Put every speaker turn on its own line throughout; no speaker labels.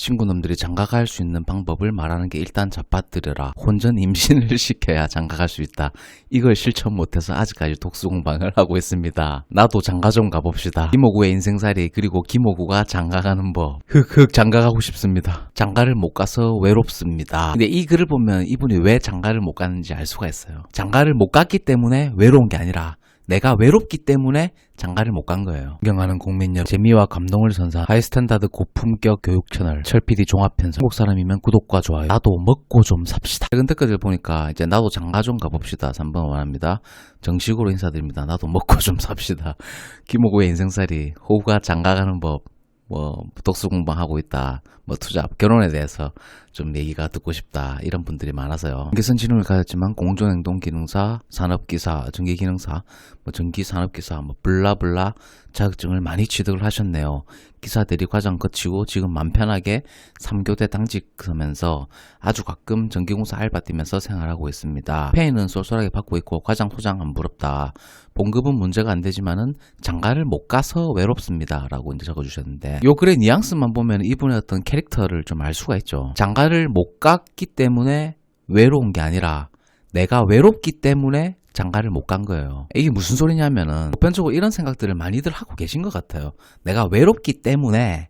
친구놈들이 장가갈 수 있는 방법을 말하는 게 일단 잡아들여라. 혼전 임신을 시켜야 장가갈 수 있다. 이걸 실천 못해서 아직까지 독수 공방을 하고 있습니다. 나도 장가 좀 가봅시다. 김호구의 인생살이 그리고 김호구가 장가가는 법. 흑흑 장가가고 싶습니다. 장가를 못 가서 외롭습니다. 근데 이 글을 보면 이분이 왜 장가를 못 가는지 알 수가 있어요. 장가를 못 갔기 때문에 외로운 게 아니라 내가 외롭기 때문에 장가를 못 간 거예요. 존경하는 국민 여러분, 재미와 감동을 선사한 하이스탠다드 고품격 교육 채널 철PD 종합편성. 한국 사람이면 구독과 좋아요. 나도 먹고 좀 삽시다. 최근 댓글들 보니까 이제 나도 장가 좀 가봅시다. 3번 원합니다. 정식으로 인사드립니다. 나도 먹고 좀 삽시다. 김호구의 인생살이 호구가 장가 가는 법. 뭐 독서 공부하고 있다. 뭐 투자 결혼에 대해서 좀 얘기가 듣고 싶다. 이런 분들이 많아서요. 개선 진흥을 가졌지만 공정행동 기능사, 산업기사, 전기기능사, 뭐 전기산업기사, 뭐 블라블라 자격증을 많이 취득을 하셨네요. 기사들이 과정 거치고 지금 맘 편하게 3교대 당직 서면서 아주 가끔 전기공사 알바 뛰면서 생활하고 있습니다. 페이는 쏠쏠하게 받고 있고 과장 소장 안 부럽다. 봉급은 문제가 안 되지만은 장가를 못 가서 외롭습니다. 라고 이제 적어주셨는데 요 글의 뉘앙스만 보면 이분의 어떤 캐릭터를 좀 알 수가 있죠. 장가를 못 갔기 때문에 외로운 게 아니라 내가 외롭기 때문에 장가를 못 간 거예요. 이게 무슨 소리냐면은 보편적으로 이런 생각들을 많이들 하고 계신 것 같아요. 내가 외롭기 때문에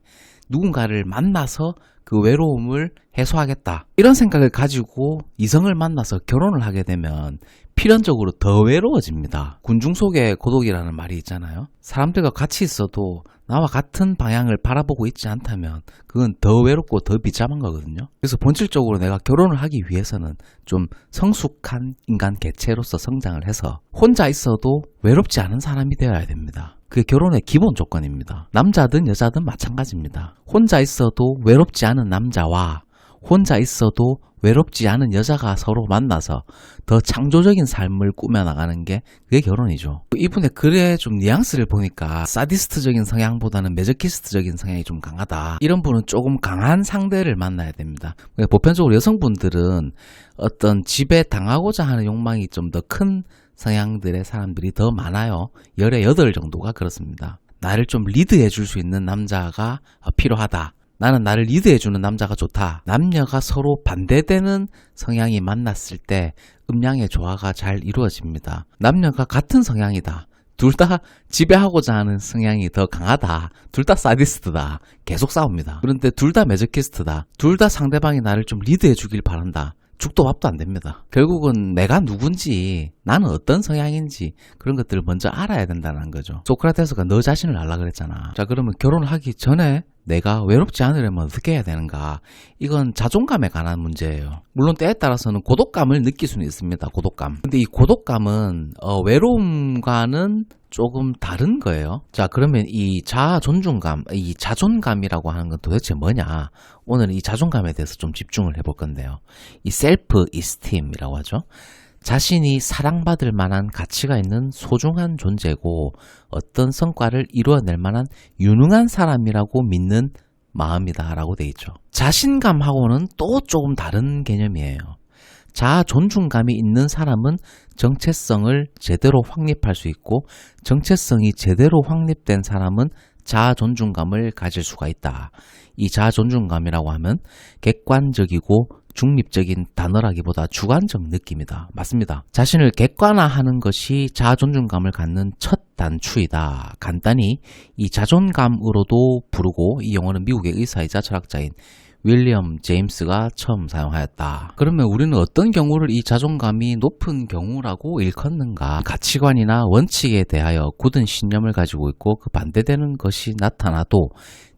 누군가를 만나서 그 외로움을 해소하겠다. 이런 생각을 가지고 이성을 만나서 결혼을 하게 되면 필연적으로 더 외로워집니다. 군중 속의 고독이라는 말이 있잖아요. 사람들과 같이 있어도 나와 같은 방향을 바라보고 있지 않다면 그건 더 외롭고 더 비참한 거거든요. 그래서 본질적으로 내가 결혼을 하기 위해서는 좀 성숙한 인간 개체로서 성장을 해서 혼자 있어도 외롭지 않은 사람이 되어야 됩니다. 그게 결혼의 기본 조건입니다. 남자든 여자든 마찬가지입니다. 혼자 있어도 외롭지 않은 남자와 혼자 있어도 외롭지 않은 여자가 서로 만나서 더 창조적인 삶을 꾸며나가는 게 그게 결혼이죠. 이분의 글의 좀 뉘앙스를 보니까 사디스트적인 성향보다는 메저키스트적인 성향이 좀 강하다. 이런 분은 조금 강한 상대를 만나야 됩니다. 보편적으로 여성분들은 어떤 집에 당하고자 하는 욕망이 좀 더 큰 성향들의 사람들이 더 많아요. 열의 여덟 정도가 그렇습니다. 나를 좀 리드해 줄 수 있는 남자가 필요하다. 나는 나를 리드해주는 남자가 좋다. 남녀가 서로 반대되는 성향이 만났을 때 음양의 조화가 잘 이루어집니다. 남녀가 같은 성향이다. 둘 다 지배하고자 하는 성향이 더 강하다. 둘 다 사디스트다. 계속 싸웁니다. 그런데 둘다 메저키스트다. 둘 다 상대방이 나를 좀 리드해 주길 바란다. 죽도 밥도 안 됩니다. 결국은 내가 누군지, 나는 어떤 성향인지 그런 것들을 먼저 알아야 된다는 거죠. 소크라테스가 너 자신을 알라 그랬잖아. 자, 그러면 결혼을 하기 전에 내가 외롭지 않으려면 어떻게 해야 되는가? 이건 자존감에 관한 문제예요. 물론 때에 따라서는 고독감을 느낄 수는 있습니다. 고독감. 근데 이 고독감은 어, 외로움과는 조금 다른 거예요. 자, 그러면 이 자아 존중감, 이 자존감이라고 하는 건 도대체 뭐냐? 오늘 이 자존감에 대해서 좀 집중을 해볼 건데요. 이 셀프 이스팀이라고 하죠. 자신이 사랑받을 만한 가치가 있는 소중한 존재고 어떤 성과를 이루어낼 만한 유능한 사람이라고 믿는 마음이다라고 돼 있죠. 자신감하고는 또 조금 다른 개념이에요. 자아 존중감이 있는 사람은 정체성을 제대로 확립할 수 있고 정체성이 제대로 확립된 사람은 자아 존중감을 가질 수가 있다. 이 자아 존중감이라고 하면 객관적이고 중립적인 단어라기보다 주관적 느낌이다. 맞습니다. 자신을 객관화하는 것이 자아 존중감을 갖는 첫 단추이다. 간단히 이 자존감으로도 부르고 이 용어는 미국의 의사이자 철학자인 윌리엄 제임스가 처음 사용하였다. 그러면 우리는 어떤 경우를 이 자존감이 높은 경우라고 일컫는가? 가치관이나 원칙에 대하여 굳은 신념을 가지고 있고 그 반대되는 것이 나타나도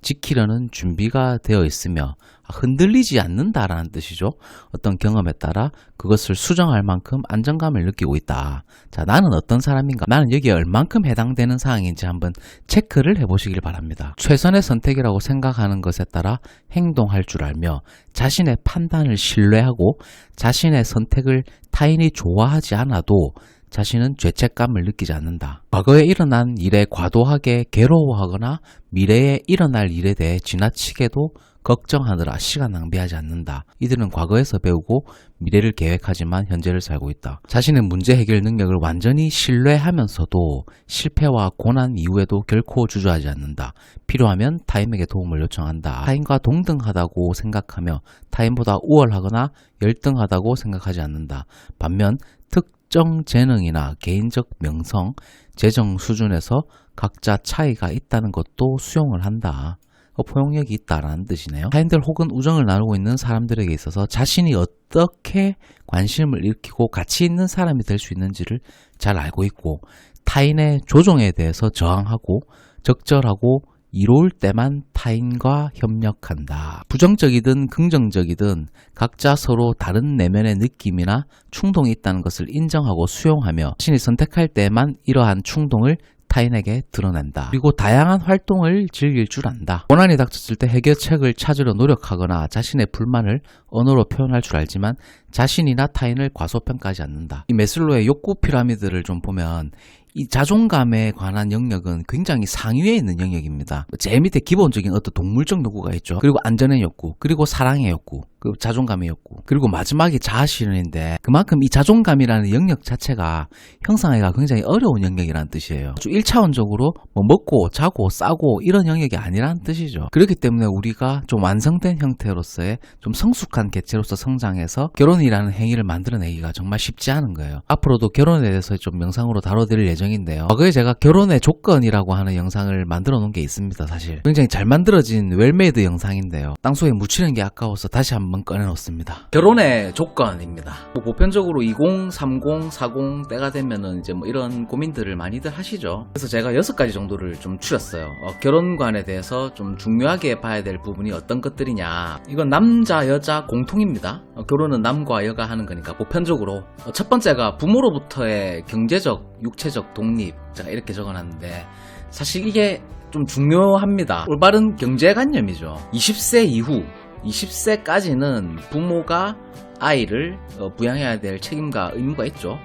지키려는 준비가 되어 있으며 흔들리지 않는다라는 뜻이죠. 어떤 경험에 따라 그것을 수정할 만큼 안정감을 느끼고 있다. 자, 나는 어떤 사람인가? 나는 여기에 얼만큼 해당되는 사항인지 한번 체크를 해보시길 바랍니다. 최선의 선택이라고 생각하는 것에 따라 행동할 줄 알며 자신의 판단을 신뢰하고 자신의 선택을 타인이 좋아하지 않아도 자신은 죄책감을 느끼지 않는다. 과거에 일어난 일에 과도하게 괴로워하거나 미래에 일어날 일에 대해 지나치게도 걱정하느라 시간 낭비하지 않는다. 이들은 과거에서 배우고 미래를 계획하지만 현재를 살고 있다. 자신의 문제 해결 능력을 완전히 신뢰하면서도 실패와 고난 이후에도 결코 주저하지 않는다. 필요하면 타인에게 도움을 요청한다. 타인과 동등하다고 생각하며 타인보다 우월하거나 열등하다고 생각하지 않는다. 반면 특 정 재능이나 개인적 명성, 재정 수준에서 각자 차이가 있다는 것도 수용을 한다. 어, 포용력이 있다라는 뜻이네요. 타인들 혹은 우정을 나누고 있는 사람들에게 있어서 자신이 어떻게 관심을 일으키고 가치 있는 사람이 될 수 있는지를 잘 알고 있고 타인의 조종에 대해서 저항하고 적절하고 이로울 때만 타인과 협력한다. 부정적이든 긍정적이든 각자 서로 다른 내면의 느낌이나 충동이 있다는 것을 인정하고 수용하며 자신이 선택할 때만 이러한 충동을 타인에게 드러낸다. 그리고 다양한 활동을 즐길 줄 안다. 고난이 닥쳤을 때 해결책을 찾으려 노력하거나 자신의 불만을 언어로 표현할 줄 알지만 자신이나 타인을 과소평가하지 않는다. 이 메슬로의 욕구 피라미드를 좀 보면 이 자존감에 관한 영역은 굉장히 상위에 있는 영역입니다. 제일 밑에 기본적인 어떤 동물적 욕구가 있죠. 그리고 안전의 욕구, 그리고 사랑의 욕구, 자존감의 욕구, 그리고 마지막이 자아실현인데 그만큼 이 자존감이라는 영역 자체가 형성하기가 굉장히 어려운 영역이라는 뜻이에요. 아주 1차원적으로 뭐 먹고 자고 싸고 이런 영역이 아니라는 뜻이죠. 그렇기 때문에 우리가 좀 완성된 형태로서의 좀 성숙한 개체로서 성장해서 결혼이라는 행위를 만들어내기가 정말 쉽지 않은 거예요. 앞으로도 결혼에 대해서 좀 영상으로 다뤄드릴 예정인데요. 과거에 제가 결혼의 조건이라고 하는 영상을 만들어 놓은 게 있습니다, 사실. 굉장히 잘 만들어진 웰메이드 영상인데요. 땅속에 묻히는 게 아까워서 다시 한번 꺼내놓습니다. 결혼의 조건입니다. 뭐 보편적으로 20, 30, 40 때가 되면은 이제 뭐 이런 고민들을 많이들 하시죠. 그래서 제가 여섯 가지 정도를 좀 추렸어요. 어, 결혼관에 대해서 좀 중요하게 봐야 될 부분이 어떤 것들이냐. 이건 남자, 여자 공통입니다. 어, 결혼은 남과 여가 하는 거니까 보편적으로. 어, 첫 번째가 부모로부터의 경제적, 육체적 독립. 제가 이렇게 적어놨는데 사실 이게 좀 중요합니다. 올바른 경제관념이죠. 20세 이후 20세까지는 부모가 아이를 어, 부양해야 될 책임과 의무가 있죠.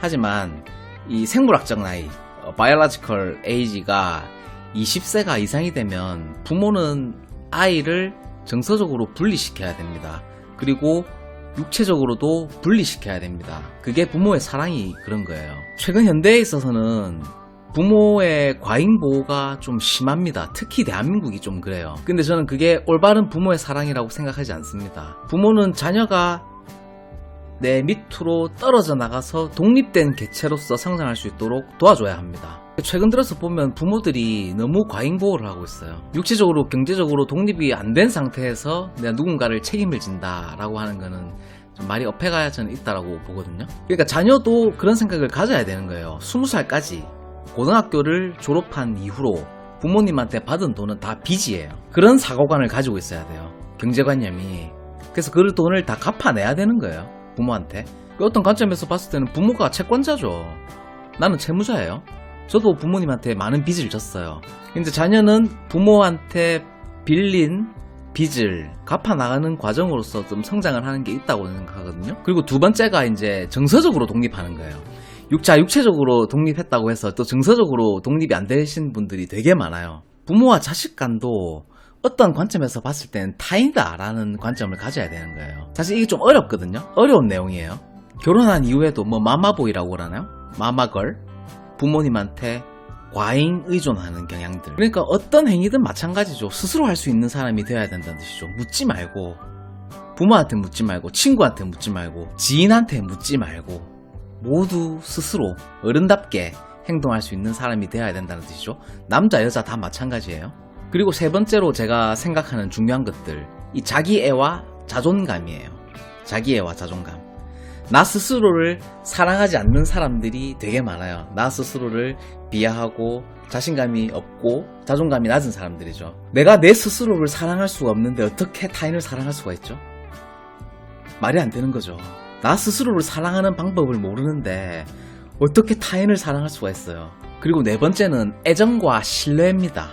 하지만 이 생물학적 나이, 어, biological age가 20세가 이상이 되면 부모는 아이를 정서적으로 분리시켜야 됩니다. 그리고 육체적으로도 분리시켜야 됩니다. 그게 부모의 사랑이 그런 거예요. 최근 현대에 있어서는 부모의 과잉 보호가 좀 심합니다. 특히 대한민국이 좀 그래요. 근데 저는 그게 올바른 부모의 사랑이라고 생각하지 않습니다. 부모는 자녀가 내 밑으로 떨어져 나가서 독립된 개체로서 성장할 수 있도록 도와줘야 합니다. 최근 들어서 보면 부모들이 너무 과잉 보호를 하고 있어요. 육체적으로, 경제적으로 독립이 안 된 상태에서 내가 누군가를 책임을 진다라고 하는 거는 좀 말이 업해가야 저는 있다라고 보거든요. 그러니까 자녀도 그런 생각을 가져야 되는 거예요. 20살까지 고등학교를 졸업한 이후로 부모님한테 받은 돈은 다 빚이에요. 그런 사고관을 가지고 있어야 돼요. 경제관념이. 그래서 그 돈을 다 갚아내야 되는 거예요. 부모한테. 그 어떤 관점에서 봤을 때는 부모가 채권자죠. 나는 채무자예요. 저도 부모님한테 많은 빚을 졌어요. 근데 자녀는 부모한테 빌린 빚을 갚아 나가는 과정으로서 좀 성장을 하는 게 있다고 생각하거든요. 그리고 두 번째가 이제 정서적으로 독립하는 거예요. 육자 육체적으로 독립했다고 해서 또 정서적으로 독립이 안 되신 분들이 되게 많아요. 부모와 자식 간도 어떤 관점에서 봤을 때는 타인다라는 관점을 가져야 되는 거예요. 사실 이게 좀 어렵거든요. 어려운 내용이에요. 결혼한 이후에도 뭐 마마보이라고 그러나요? 마마걸 부모님한테 과잉 의존하는 경향들. 그러니까 어떤 행위든 마찬가지죠. 스스로 할 수 있는 사람이 되어야 된다는 뜻이죠. 묻지 말고 부모한테 묻지 말고 친구한테 묻지 말고 지인한테 묻지 말고 모두 스스로 어른답게 행동할 수 있는 사람이 되어야 된다는 뜻이죠. 남자, 여자 다 마찬가지예요. 그리고 세 번째로 제가 생각하는 중요한 것들, 이 자기애와 자존감이에요. 자기애와 자존감. 나 스스로를 사랑하지 않는 사람들이 되게 많아요. 나 스스로를 비하하고 자신감이 없고 자존감이 낮은 사람들이죠. 내가 내 스스로를 사랑할 수가 없는데 어떻게 타인을 사랑할 수가 있죠? 말이 안 되는 거죠. 나 스스로를 사랑하는 방법을 모르는데 어떻게 타인을 사랑할 수가 있어요. 그리고 네 번째는 애정과 신뢰입니다.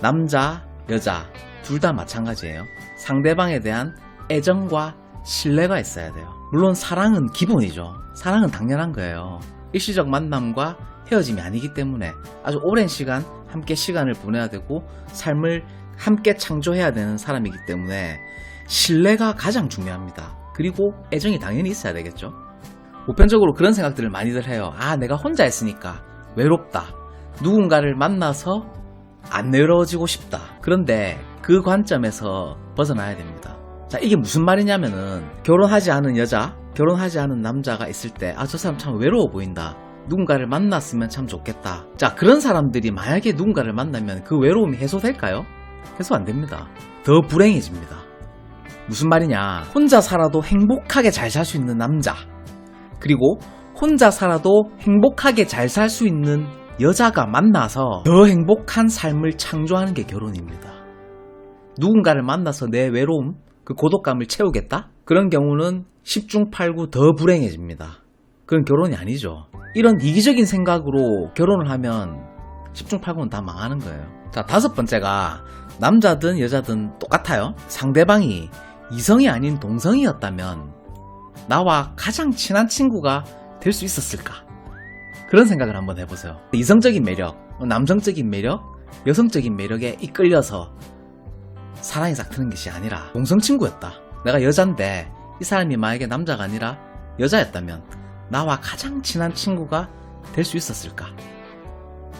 남자, 여자 둘 다 마찬가지예요. 상대방에 대한 애정과 신뢰가 있어야 돼요. 물론 사랑은 기본이죠. 사랑은 당연한 거예요. 일시적 만남과 헤어짐이 아니기 때문에 아주 오랜 시간 함께 시간을 보내야 되고 삶을
함께 창조해야 되는 사람이기 때문에 신뢰가 가장 중요합니다. 그리고 애정이 당연히 있어야 되겠죠. 보편적으로 그런 생각들을 많이들 해요. 아, 내가 혼자 있으니까 외롭다. 누군가를 만나서 안 외로워지고 싶다. 그런데 그 관점에서 벗어나야 됩니다. 자, 이게 무슨 말이냐면은 결혼하지 않은 여자, 결혼하지 않은 남자가 있을 때, 아, 저 사람 참 외로워 보인다. 누군가를 만났으면 참 좋겠다. 자, 그런 사람들이 만약에 누군가를 만나면 그 외로움이 해소될까요? 해소 안 됩니다. 더 불행해집니다. 무슨 말이냐. 혼자 살아도 행복하게 잘 살 수 있는 남자. 그리고 혼자 살아도 행복하게 잘 살 수 있는 여자가 만나서 더 행복한 삶을 창조하는 게 결혼입니다. 누군가를 만나서 내 외로움, 그 고독감을 채우겠다? 그런 경우는 10중 8구 더 불행해집니다. 그건 결혼이 아니죠. 이런 이기적인 생각으로 결혼을 하면 10중 8구는 다 망하는 거예요. 자, 다섯 번째가 남자든 여자든 똑같아요. 상대방이 이성이 아닌 동성이었다면 나와 가장 친한 친구가 될 수 있었을까? 그런 생각을 한번 해보세요. 이성적인 매력, 남성적인 매력, 여성적인 매력에 이끌려서 사랑이 싹 트는 것이 아니라 동성 친구였다. 내가 여잔데 이 사람이 만약에 남자가 아니라 여자였다면 나와 가장 친한 친구가 될 수 있었을까?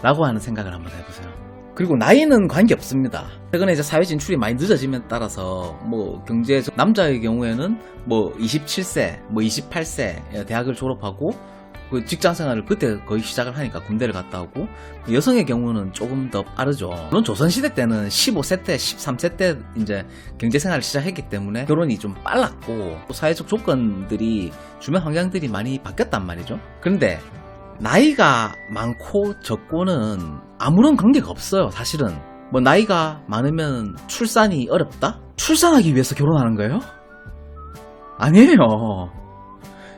라고 하는 생각을 한번 해보세요. 그리고 나이는 관계 없습니다. 최근에 이제 사회 진출이 많이 늦어짐에 따라서 뭐 경제 남자의 경우에는 뭐 27세, 뭐 28세 대학을 졸업하고 그 직장 생활을 그때 거의 시작을 하니까 군대를 갔다 오고 여성의 경우는 조금 더 빠르죠. 물론 조선시대 때는 15세 때, 13세 때 이제 경제 생활을 시작했기 때문에 결혼이 좀 빨랐고 또 사회적 조건들이 주변 환경들이 많이 바뀌었단 말이죠. 그런데 나이가 많고 적고는 아무런 관계가 없어요. 사실은 뭐 나이가 많으면 출산이 어렵다? 출산하기 위해서 결혼하는 거예요? 아니에요.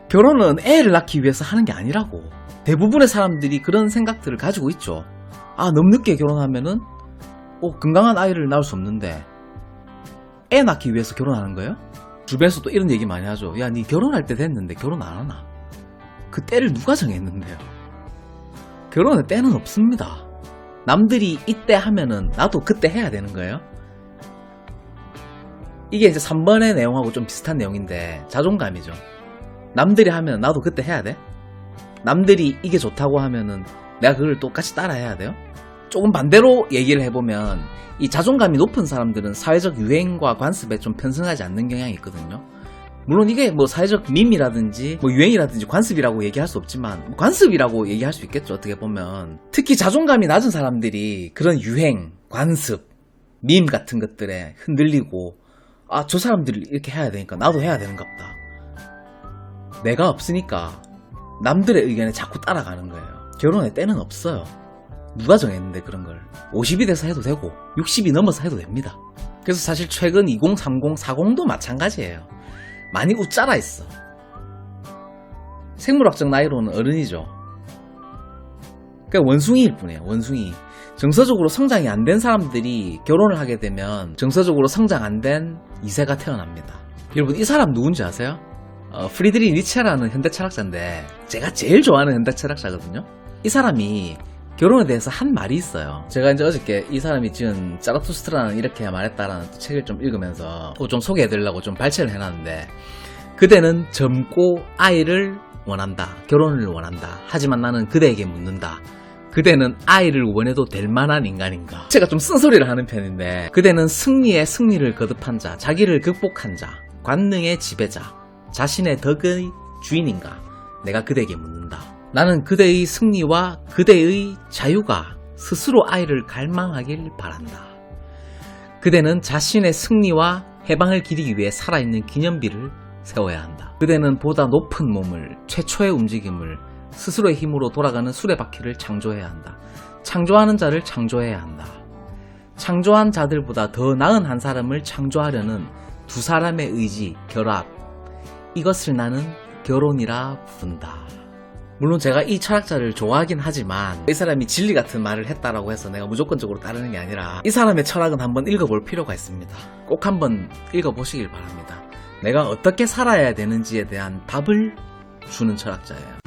결혼은 애를 낳기 위해서 하는 게 아니라고. 대부분의 사람들이 그런 생각들을 가지고 있죠. 아, 너무 늦게 결혼하면은, 어, 건강한 아이를 낳을 수 없는데, 애 낳기 위해서 결혼하는 거예요? 주변에서 또 이런 얘기 많이 하죠. 야, 니 결혼할 때 됐는데 결혼 안 하나? 그 때를 누가 정했는데요? 결혼의 때는 없습니다. 남들이 이때 하면은 나도 그때 해야 되는 거예요? 이게 이제 3번의 내용하고 좀 비슷한 내용인데, 자존감이죠. 남들이 하면 나도 그때 해야 돼? 남들이 이게 좋다고 하면은 내가 그걸 똑같이 따라 해야 돼요? 조금 반대로 얘기를 해보면 이 자존감이 높은 사람들은 사회적 유행과 관습에 좀 편승하지 않는 경향이 있거든요. 물론 이게 뭐 사회적 밈이라든지 뭐 유행이라든지 관습이라고 얘기할 수 없지만 뭐 관습이라고 얘기할 수 있겠죠 어떻게 보면 특히 자존감이 낮은 사람들이 그런 유행, 관습, 밈 같은 것들에 흔들리고 아 저 사람들이 이렇게 해야 되니까 나도 해야 되는갑다 내가 없으니까 남들의 의견에 자꾸 따라가는 거예요. 결혼의 때는 없어요. 누가 정했는데 그런 걸. 50이 돼서 해도 되고 60이 넘어서 해도 됩니다. 그래서 사실 최근 2030, 40도 마찬가지예요. 많이 웃자라 있어. 생물학적 나이로는 어른이죠. 그러니까 원숭이일 뿐이에요. 원숭이. 정서적으로 성장이 안 된 사람들이 결혼을 하게 되면 정서적으로 성장 안된 2세가 태어납니다. 여러분 이 사람 누군지 아세요? 어, 프리드리 니체라는 현대 철학자인데 제가 제일 좋아하는 현대 철학자거든요. 이 사람이 결혼에 대해서 한 말이 있어요. 제가 이제 어저께 이 사람이 지은 짜라투스트라는 이렇게 말했다라는 책을 좀 읽으면서 좀 소개해드리려고 좀 발췌를 해놨는데 그대는 젊고 아이를 원한다. 결혼을 원한다. 하지만 나는 그대에게 묻는다. 그대는 아이를 원해도 될 만한 인간인가? 제가 좀 쓴소리를 하는 편인데 그대는 승리에 승리를 거듭한 자, 자기를 극복한 자, 관능의 지배자, 자신의 덕의 주인인가? 내가 그대에게 묻는다. 나는 그대의 승리와 그대의 자유가 스스로 아이를 갈망하길 바란다. 그대는 자신의 승리와 해방을 기리기 위해 살아있는 기념비를 세워야 한다. 그대는 보다 높은 몸을, 최초의 움직임을 스스로의 힘으로 돌아가는 수레바퀴를 창조해야 한다. 창조하는 자를 창조해야 한다. 창조한 자들보다 더 나은 한 사람을 창조하려는 두 사람의 의지, 결합, 이것을 나는 결혼이라 부른다. 물론 제가 이 철학자를 좋아하긴 하지만 이 사람이 진리 같은 말을 했다라고 해서 내가 무조건적으로 따르는 게 아니라 이 사람의 철학은 한번 읽어볼 필요가 있습니다. 꼭 한번 읽어보시길 바랍니다. 내가 어떻게 살아야 되는지에 대한 답을 주는 철학자예요.